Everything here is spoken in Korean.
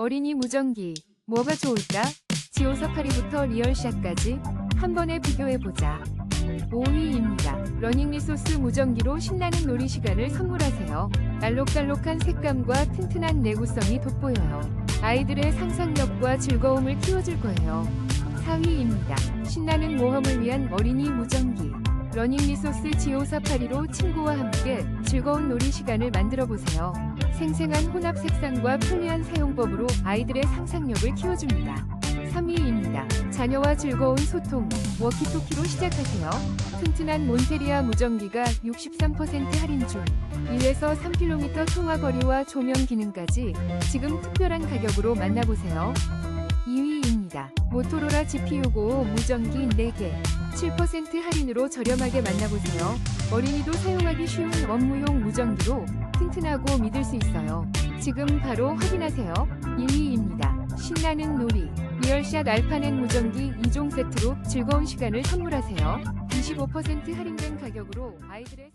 어린이 무전기. 뭐가 좋을까? 지오 사파리부터 리얼샷까지 한 번에 비교해보자. 5위입니다. 러닝 리소스 무전기로 신나는 놀이 시간을 선물하세요. 알록달록한 색감과 튼튼한 내구성이 돋보여요. 아이들의 상상력과 즐거움을 키워줄 거예요. 4위입니다. 신나는 모험을 위한 어린이 무전기. 러닝 리소스 지오 사파리로 친구와 함께 즐거운 놀이 시간을 만들어 보세요. 생생한 혼합 색상과 편리한 사용법으로 아이들의 상상력을 키워줍니다. 3위입니다. 자녀와 즐거운 소통, 워키토키로 시작하세요. 튼튼한 몬테리아 무전기가 63% 할인 중 1에서 3km 통화 거리와 조명 기능까지 지금 특별한 가격으로 만나보세요. 2위입니다. 모토로라 GPU5 무전기 4개 7% 할인으로 저렴하게 만나보세요. 어린이도 사용하기 쉬운 원무용 무전기로 튼튼하고 믿을 수 있어요. 지금 바로 확인하세요. 1위입니다. 신나는 놀이 리얼샷 알파넷 무전기 2종 세트로 즐거운 시간을 선물하세요. 25% 할인된 가격으로 아이들의